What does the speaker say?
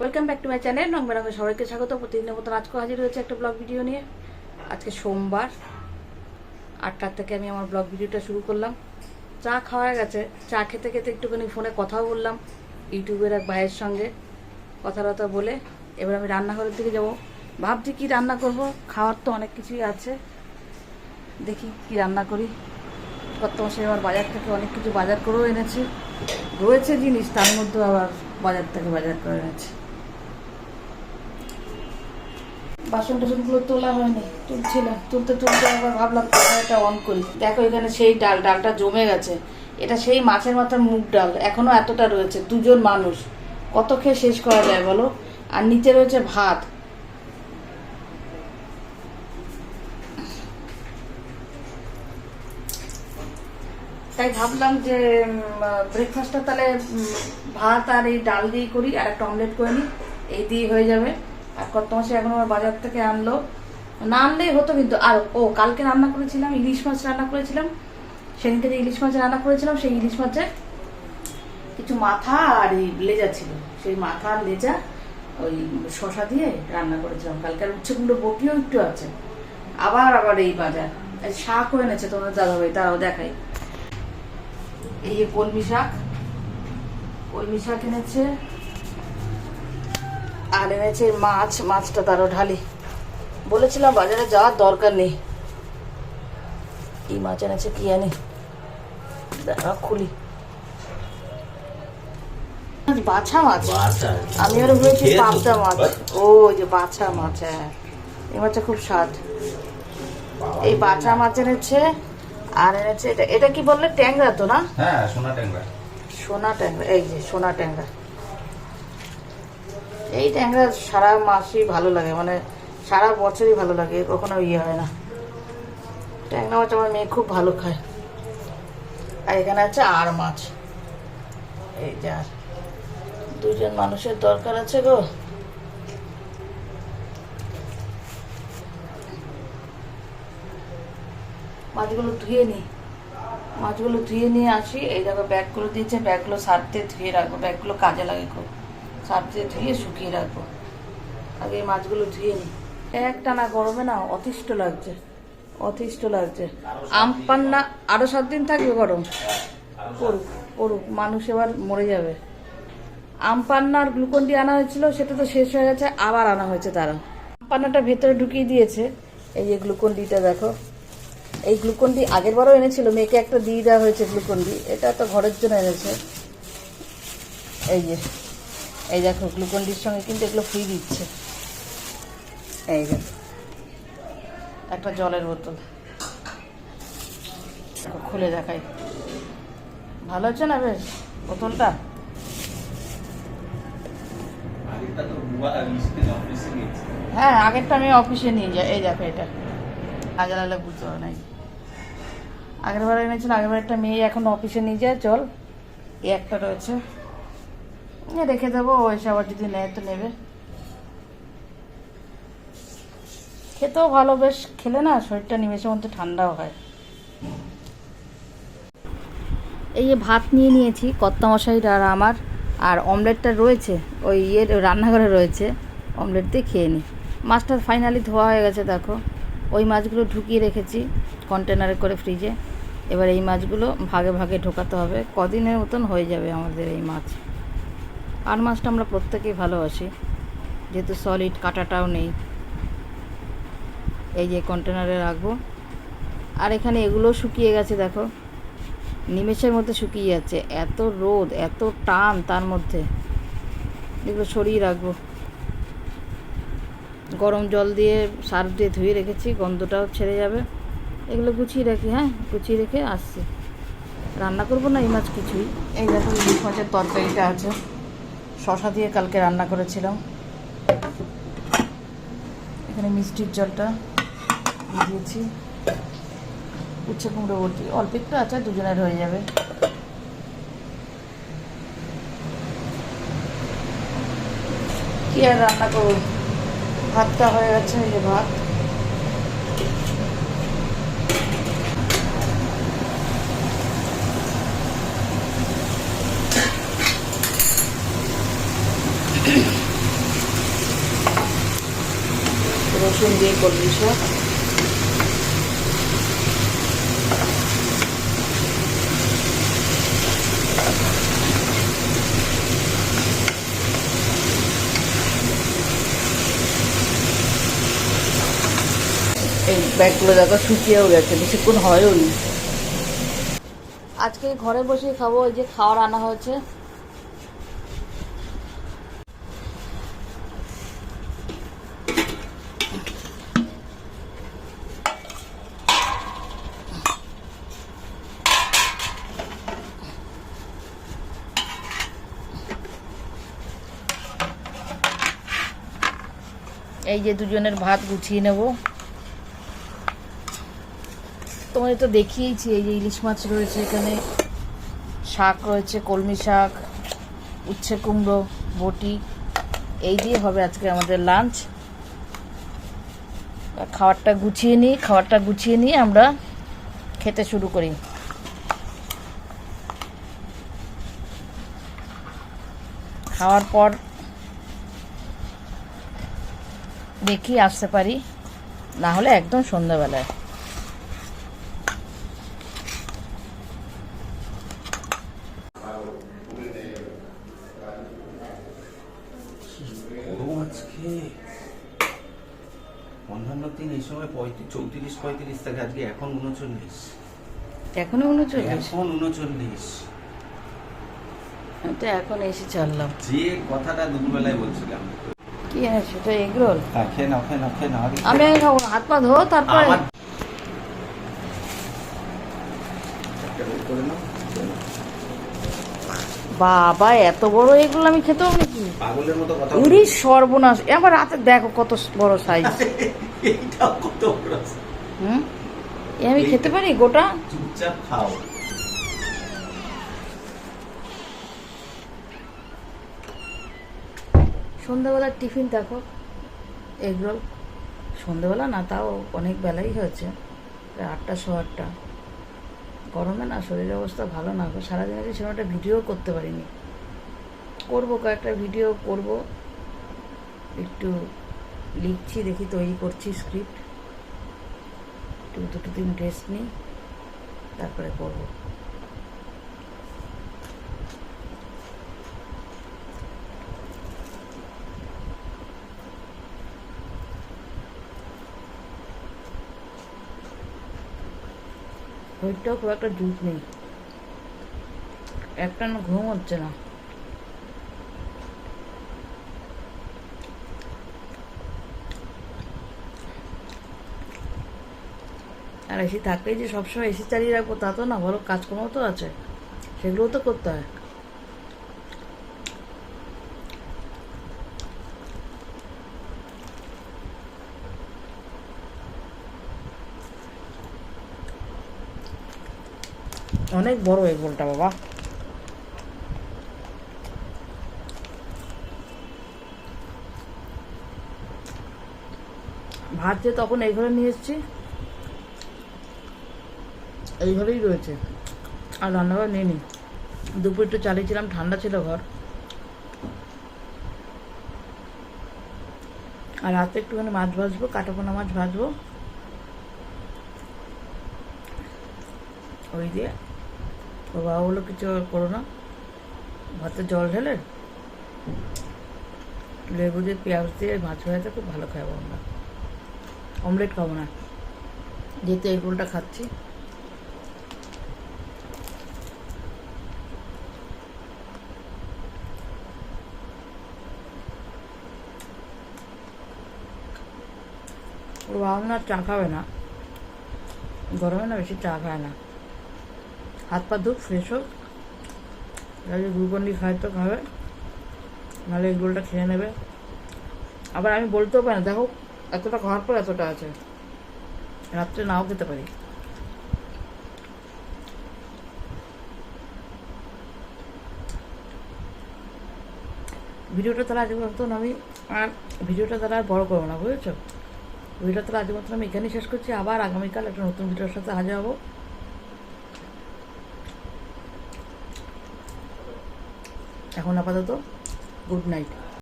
Welcome back to my channel রং বেরঙে সবাইকে স্বাগত। প্রতিদিনের মতন আজকে হাজির হয়েছে একটা ব্লগ ভিডিও নিয়ে। আজকে সোমবার, আটটার থেকে আমি আমার ব্লগ ভিডিওটা শুরু করলাম। চা খাওয়া গেছে। চা খেতে খেতে একটুখানি ফোনে কথাও বললাম, ইউটিউবের এক ভাইয়ের সঙ্গে কথা টথা বলে। এবার আমি রান্নাঘরের দিকে যাব। ভাবছি কি রান্না করব? খাওয়ার তো অনেক কিছুই আছে। দেখি কি রান্না করি। কত মাসে আবার বাজার থেকে অনেক কিছু বাজার করেও এনেছি। রয়েছে জিনিস, তার মধ্যে আবার বাজার থেকে বাজার করে এনেছি। বাসন টাসনগুলো তোলা হয়নি তুলছিলাম তুলতে তুলতে আবার ভাবলাম এটা অন করি। দেখো এখানে সেই ডাল, ডালটা জমে গেছে। এটা সেই মাছের মাথার মুগ ডাল, এখনও এতটা রয়েছে, দুজন মানুষ। কত খেয়ে শেষ করা যায় বলো? আর নিচে রয়েছে ভাত। তাই ভাবলাম যে ব্রেকফাস্টটা তাহলে ভাত আর এই ডাল দিয়ে করি, আর একটা অমলেট করে নিই। এই দিয়ে হয়ে যাবে। আর কত মাসে এখন আমার বাজার থেকে আনলো। না আনলেই হতো কিন্তু, আর ও, কালকে রান্না করেছিলাম, ইলিশ মাছ রান্না করেছিলাম। সেদিনকে যে ইলিশ মাছ রান্না করেছিলাম, সেই ইলিশ মাছের কিছু মাথা আর এই লেজা ছিল। সেই মাথা আর লেজা ওই শশা দিয়ে রান্না করেছিলাম। কালকে আর উচ্ছেগুলো বটিও একটু আছে। আবার আবার এই বাজার। এই শাকও এনেছে তোমার দাদাভাই, তারাও দেখাই। এই কলমি শাক। কলমি শাক এনেছে। আর এনেছে মাছ মাছটা তারও ঢালি। বলেছিলাম বাজারে যাওয়ার দরকার নেই। কি মাছ এনেছে কি আনি দাঁড়া খুলি। বাছা মাছ। আমি আরও ভেবেছি পাবদা মাছ। ও ওই যে বাছা মাছ হ্যাঁ। এই মাছটা খুব স্বাদ। এই বাছা মাছ এনেছে আর এনেছে এটা এটা কি বললে ট্যাংরা তো না? হ্যাঁ সোনা ট্যাংরা। সোনা ট্যাংরা এই যে সোনা ট্যাংরা। এই ট্যাংরা সারা মাসই ভালো লাগে মানে সারা বছরই ভালো লাগে, কখনো ইয়ে হয় না। ট্যাংরা মাছ আমার মেয়ে খুব ভালো খায়। আর এখানে আছে আর মাছ। এই যে আর দুজন মানুষের দরকার আছে গো। মাছগুলো ধুয়ে নিই মাছগুলো ধুয়ে নিয়ে আসি, এই দেখো ব্যাগগুলো দিয়েছে, ব্যাগগুলো দিয়ে ধুয়ে রাখব, ব্যাগগুলো কাজে লাগে খুব। সার্ফ দিয়ে ধুয়ে শুকিয়ে রাখব। আগে মাছগুলো ধুয়ে নিই একটা না গরমে না অতিষ্ঠ লাগছে অতিষ্ঠ লাগছে। আম পান্না আরও সাত দিন থাকবে গরম। পড়ুক পড়ুক, মানুষ এবার মরে যাবে। আম পান্না গ্লুকন ডি আনা হয়েছিল, সেটা তো শেষ হয়ে গেছে, আবার আনা হয়েছে তারা। পান্নাটা ভেতরে ঢুকিয়ে দিয়েছে। এই যে গ্লুকন ডিটা দেখো। এই গ্লুকন ডি আগের বারও এনেছিল, মেয়েকে একটা দিয়ে দেওয়া হয়েছে গ্লুকন ডি, এটা তো ঘরের জন্য এনেছে। এই যে এই দেখো গ্লুকন ডির সঙ্গে কিন্তু এগুলো ফ্রি দিচ্ছে। এই দেখো একটা জলের বোতল। খুলে দেখাই। ভালো হচ্ছে না বেশ বোতলটা? হ্যাঁ আগেরটা আমি অফিসে নিয়ে যাই। এই দেখো এটা। না জানালে বুঝতে পারে নাই। আগের বার এনেছিল আগের বার একটা মেয়ে এখন অফিসে নিয়ে যায় চল। এই একটা রয়েছে। রেখে দেবো, ও এসে আবার যদি নেয় তো নেবে। খেতেও ভালো, বেশ খেলে না, শরীরটা নিমেষের মধ্যে ঠান্ডাও হয়। এই যে ভাত নিয়ে নিয়েছি কর্তা মশাইর আর আমার, আর অমলেটটা রয়েছে, ওই ইয়ের রান্নাঘরে রয়েছে, অমলেট দিয়ে খেয়ে নিই মাছটা ফাইনালি ধোয়া হয়ে গেছে, দেখো। ওই মাছগুলো ঢুকিয়ে রেখেছি কন্টেনারে করে ফ্রিজে এবার এই মাছগুলো ভাগে ভাগে ঢোকাতে হবে, কদিনের মতন হয়ে যাবে আমাদের এই মাছ। আর মাছটা আমরা প্রত্যেকেই ভালোবাসি। যেহেতু সলিড কাটাটাও নেই। এই যে কন্টেনারে রাখব। আর এখানে এগুলো শুকিয়ে গেছে, দেখো। নিমেষের মধ্যে শুকিয়ে যাচ্ছে। এত রোদ, এত টান তার মধ্যে। এগুলো সরিয়ে রাখব। গরম জল দিয়ে, সার্ফ দিয়ে ধুয়ে রেখেছি, গন্ধটাও ছেড়ে যাবে। এগুলো গুছিয়ে রাখি হ্যাঁ? গুছিয়ে রেখে আসছি। রান্না করব না? এই মাছ কিছুই। এই দেখো মাছের তরকারিটা আছে। শশা দিয়ে কালকে রান্না করেছিলাম। এখানে মিষ্টির জলটা দিয়েছি। উচ্ছে কুমড়ো বটি। অল্প একটু আচার দুজনের হয়ে যাবে। কি আর রান্না করব? ভাতটা হয়ে গেছে, এই যে ভাত। রসুন দিয়ে করবি সব। এই ব্যাগগুলো দেখো শুকিয়েও গেছে, বেশিক্ষণ হয়ও নি। আজকে ঘরে বসে খাব, ওই যে খাওয়া আনা হয়েছে। এই যে দুজনের ভাত গুছিয়ে নেব। তোমাদের তো দেখিয়েছি, এই যে ইলিশ মাছ রয়েছে এখানে, শাক রয়েছে, কলমি শাক, উচ্ছে কুমড়ো, বটি, এই দিয়ে হবে আজকে আমাদের লাঞ্চ খাবারটা গুছিয়ে নিই, খাবারটা গুছিয়ে নিয়ে আমরা খেতে শুরু করি। খাওয়ার পর দেখি আসতে পারি। না হলে একদম সন্ধ্যাবেলায়। অন্যান্য দিন এই সময় পঁয়ত্রিশ চৌত্রিশ পঁয়ত্রিশ থাকে আজকে এখন উনচল্লিশ। এখনও উনচল্লিশ? এখন উনচল্লিশ। আমি তো এখন এসে চাললাম। যে কথাটা দুপুরবেলায় বলছিলাম। কি আছে সেটা এগরোল হ্যাঁ খেয়ে নাও খেয়ে নাও খেয়ে নাও আমি খাব হাত পা ধো তারপরে। বাবা এত বড় এগুলো আমি খেতে হবে নাকি? পাগলের মতো কথা উড়ি সর্বনাশ। আমার রাতে দেখো কত বড় সাইজ এইটাও কত বড়। হুম? এ আমি খেতে পারি গোটা? চুপচাপ খাও। সন্ধ্যাবেলার টিফিন দেখো এগরোল সন্ধ্যাবেলা না তাও অনেক বেলাই হয়েছে আটটা শো আটটা গরমে না শরীরের অবস্থা ভালো না সারাদিন আগে সেরকম একটা ভিডিও করতে পারিনি করব কয়েকটা ভিডিও করব একটু লিখছি দেখি তৈরি করছি স্ক্রিপ্ট একটু দুটো দিন রেস্ট নিই তারপরে করব শরীরটাও খুব একটা জুস নেই। একটা না ঘুম হচ্ছে না। আর এসি থাকলেই যে সবসময় এসি চালিয়ে রাখব তা তো না বড় কাজকর্ম তো আছে, সেগুলোও তো করতে হয়। অনেক বড় এই গোলটা, বাবা। ভাত তখন এই ঘরে নিয়ে এসেছি। এই ঘরেই রয়েছে। আর রান্নাঘর নিয়ে নি দুপুর একটু চালিয়েছিলাম, ঠান্ডা ছিল ঘর। আর রাতে একটুখানি মাছ ভাজবো, কাটাপোনা মাছ ভাজবো। ওই দিয়ে ওর বাবা বলল, কিছু করো না। ভাতে জল ঢেলে লেবু দিয়ে পেঁয়াজ দিয়ে মাছ ভাজাতে খুব ভালো খাব আমরা। অমলেট খাব না। যেহেতু এই রোলটা খাচ্ছি। ওর বাবা না চা খাবে না। গরমে না বেশি চা খায় না। হাত পা ধুক, ফ্রেশ হোক। যদি গ্লুকন্ডি খায় তো খাবে। নাহলে এগুলোটা খেয়ে নেবে। আবার আমি বলতেও পারি না, দেখো এতটা খাওয়ার পর এতটা আছে। রাত্রে নাও খেতে পারি। ভিডিওটা তাহলে আজকে মতন আমি আর ভিডিওটা তাহলে আর বড় করব না, বুঝেছ? ভিডিওটা তাহলে আজকে মতন আমি এখানেই শেষ করছি। আবার আগামীকাল একটা নতুন ভিডিওর সাথে হাজির হব। এখন আপাতত গুড নাইট